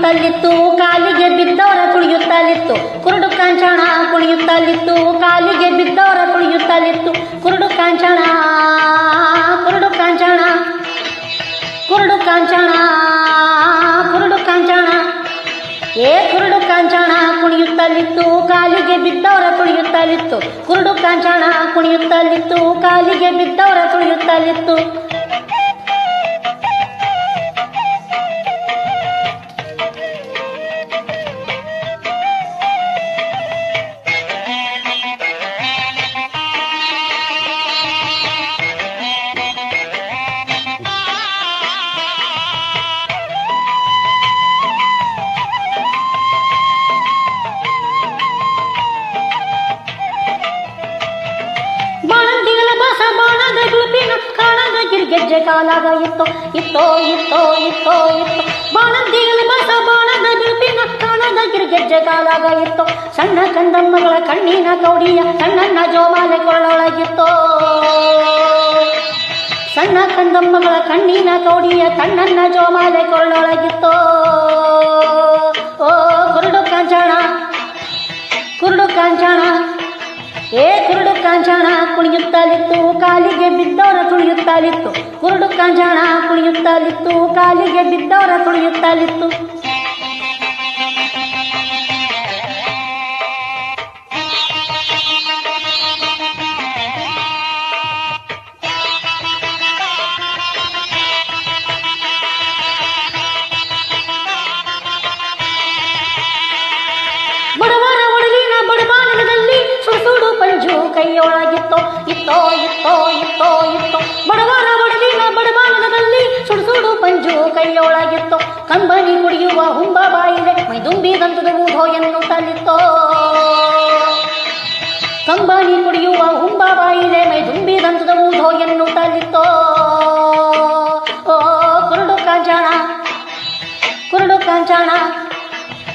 ಕುಣಿಯುತ್ತಲಿತ್ತು ಕಾಲಿಗೆ ಬಿದ್ದವರ ಕುಣಿಯುತ್ತಲಿತ್ತು. ಕುರುಡು ಕಾಂಚಣ ಕುಣಿಯುತ್ತಲಿತ್ತು, ಕಾಲಿಗೆ ಬಿದ್ದವರ ಕುಣಿಯುತ್ತಲಿತ್ತು. ಕುರುಡು ಕಾಂಚಣ ಕುರುಡು ಕಾಂಚಣ ಕುರುಡು ಕಾಂಚಣ ಕುರುಡು ಕಾಂಚಣ ಏ ಕುರುಡು ಕಾಂಚಣ ಕುಣಿಯುತ್ತಲಿತ್ತು, ಕಾಲಿಗೆ ಬಿದ್ದವರ ಕುಣಿಯುತ್ತಲಿತ್ತು. ಕುರುಡು ಕಾಂಚಣ ಕುಣಿಯುತ್ತಲಿತ್ತು, ಕಾಲಿಗೆ ಬಿದ್ದವರ ಕುಣಿಯುತ್ತಲಿತ್ತು. ಬಸ ಬಾಣದ ಗುಲ್ಪಿನ ಕಾಣದ ಗಿರ್ಗೆಜ್ಜೆ ಕಾಲಾಗ ಇತ್ತೋ ಇತ್ತೋ ಇತ್ತೋ ಇತ್ತೋ ಇತ್ತೋ ಬಾಣಂತಿಗಳ ಬಸ ಬಾಣದ ಗುಲ್ಪಿನ ಕಾಣದ ಗಿರ್ಗೆಜ್ಜೆ ಕಾಲಾಗ ಇತ್ತೋ ಸಣ್ಣ ಕಂದಮ್ಮಗಳ ಕಣ್ಣಿನ ಕೌಡಿಯ ಸಣ್ಣನ್ನ ಜೋಮಾಲೆ ಕೊಳ್ಳೊಳಗಿತ್ತೋ ಸಣ್ಣ ಕಂದಮ್ಮಗಳ ಕಣ್ಣಿನ ಕೌಡಿಯ ಕಣ್ಣನ್ನ ಜೋಮಾಲೆ ಕೊಳ್ಳೊಳಗಿತ್ತೋ ಓ ಕುರುಡು ಕಾಂಚಣ ಕುರುಡು ಕಾಂಚಣ ಏ ಕುರುಡು ಕಾಂಚನ ಕುಣಿಯುತ್ತಲಿತ್ತು ಕಾಲಿಗೆ ಬಿದ್ದವರ ತುಳಿಯುತ್ತಲಿತ್ತು. ಕುರುಡು ಕಾಂಜಾಣ ಕುಣಿಯುತ್ತಲಿತ್ತು ಕಾಲಿಗೆ ಬಿದ್ದವರ ತುಳಿಯುತ್ತಲಿತ್ತು. ಕೈಯೊಳಗಿತ್ತೋ ಇತ್ತೋ ಇತ್ತೋ ಇತ್ತೋ ಇತ್ತೋ. ಬಡವರ ಒಡಲಿನ ಬಡಬಾನದಲ್ಲಿ ಸುಡು ಪಂಜು ಕೈಯೊಳಗಿತ್ತೋ. ಕಂಬನಿ ಕುಡಿಯುವ ಹುಂಬ ಬಾಯಿಲೆ ಮೈದುಂಬಿ ದಂತದ ಊಹೋ ಎನ್ನುತ್ತಲಿತ್ತೋ. ಕಂಬನಿ ಕುಡಿಯುವ ಹುಂಬ ಬಾಯಿಲೆ ಮೈದುಂಬಿ ದಂತದ ಊಹೋ ಎನ್ನುತ್ತಲಿತ್ತೋ. ಓ, ಕುರುಡು ಕಾಂಚನ ಕುರುಡು ಕಾಂಚಾಣ.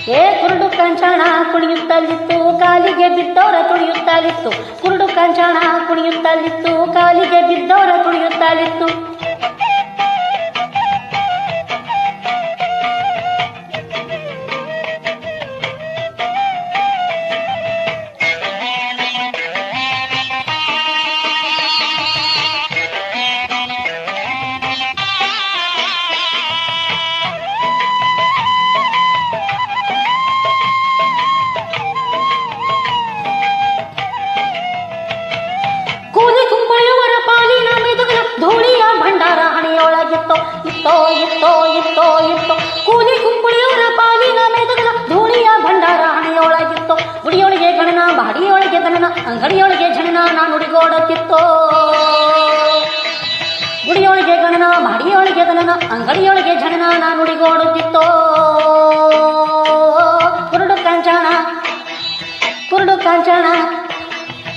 ಏ, ಕುರುಡು ಕಂಚಾಣ, ಕುಣಿಯುತ್ತಲಿತ್ತು, ಕಾಲಿಗೆ ಬಿದ್ದವರ ತುಳಿಯುತ್ತಲಿತ್ತು. ಕುಣಿಯುತ್ತಲಿತ್ತು ಕಾಲಿಗೆ ಬಿದ್ದವರ ತುಳಿಯುತ್ತಲಿತ್ತು ಅಂಗಡಿಯೊಳಗೆ ಝಣನ ನಾ ನುಡಿಗೋಡಕ್ಕಿತ್ತೋ? ಗುಡಿಯೊಳಗೆ ಗಣನ, ಬಾಡಿಯೊಳಗೆ ಗಣನ, ಅಂಗಡಿಯೊಳಗೆ ಝಣನ ನಾ ನುಡಿಗೋಡುತ್ತಿತ್ತೋ ಕುರುಡು ಕಾಂಚಣ ಕುರುಡು ಕಾಂಚಣ,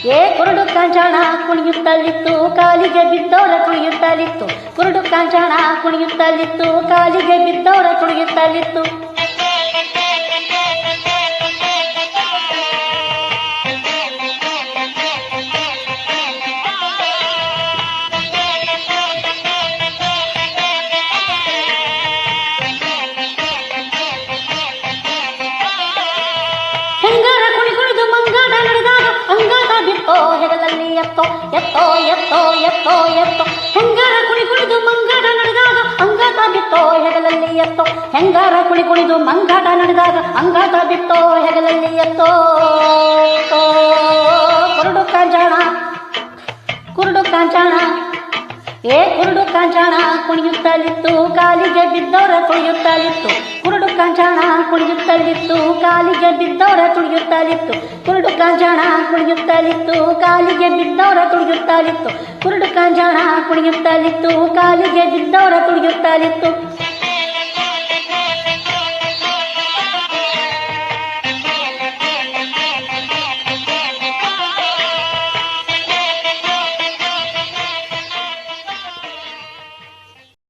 ಏ ಕುರುಡು ಕಾಂಚಣ, ಕುಣಿಯುತ್ತಲಿತ್ತು, ಕಾಲಿಗೆ ಬಿದ್ದವರ ಕುಣಿಯುತ್ತಲಿತ್ತು. ಕುರುಡು ಕಾಂಚಣ, ಕುಣಿಯುತ್ತಲಿತ್ತು, ಕಾಲಿಗೆ ಬಿದ್ದವರ ಕುಣಿಯುತ್ತಲಿತ್ತು. ಎತ್ತೋ ಎತ್ತೋ ಎತ್ತೋ ಎತ್ತೋ ಎತ್ತೋ. ಹೆಂಗಾರ ಕುಳಿ ಕುಳಿದು ಮಂಗಾಟ ನಡೆದಾಗ ಅಂಗಾತ ಬಿತ್ತೋ ಹೆಗಲಲ್ಲಿ ಎತ್ತೋ. ಹೆಂಗಾರ ಕುಳಿ ಕುಳಿದು ಮಂಗಾಟ ನಡೆದಾಗ ಅಂಗಾತ ಬಿತ್ತೋ ಹೆಗಲಲ್ಲಿ ಎತ್ತೋ. ಏ ಕುರುಡು ಕಾಂಚಾಣ ಕುಣಿಯುತ್ತಲಿತ್ತು, ಕಾಲಿಗೆ ಬಿದ್ದವರ ತುಳಿಯುತ್ತಲಿತ್ತು. ಕುರುಡು ಕಾಂಚಾಣ ಕುಣಿಯುತ್ತಲಿತ್ತು, ಕಾಲಿಗೆ ಬಿದ್ದವರ ತುಳಿಯುತ್ತಲಿತ್ತು. ಕುರುಡು ಕಾಂಚಾಣ ಕುಣಿಯುತ್ತಲಿತ್ತು, ಕಾಲಿಗೆ ಬಿದ್ದವರ ತುಳಿಯುತ್ತಲಿತ್ತು. ಕುರುಡು ಕಾಂಚಾಣ ಕುಣಿಯುತ್ತಲಿತ್ತು, ಕಾಲಿಗೆ ಬಿದ್ದವರ ತುಳಿಯುತ್ತಲಿತ್ತು.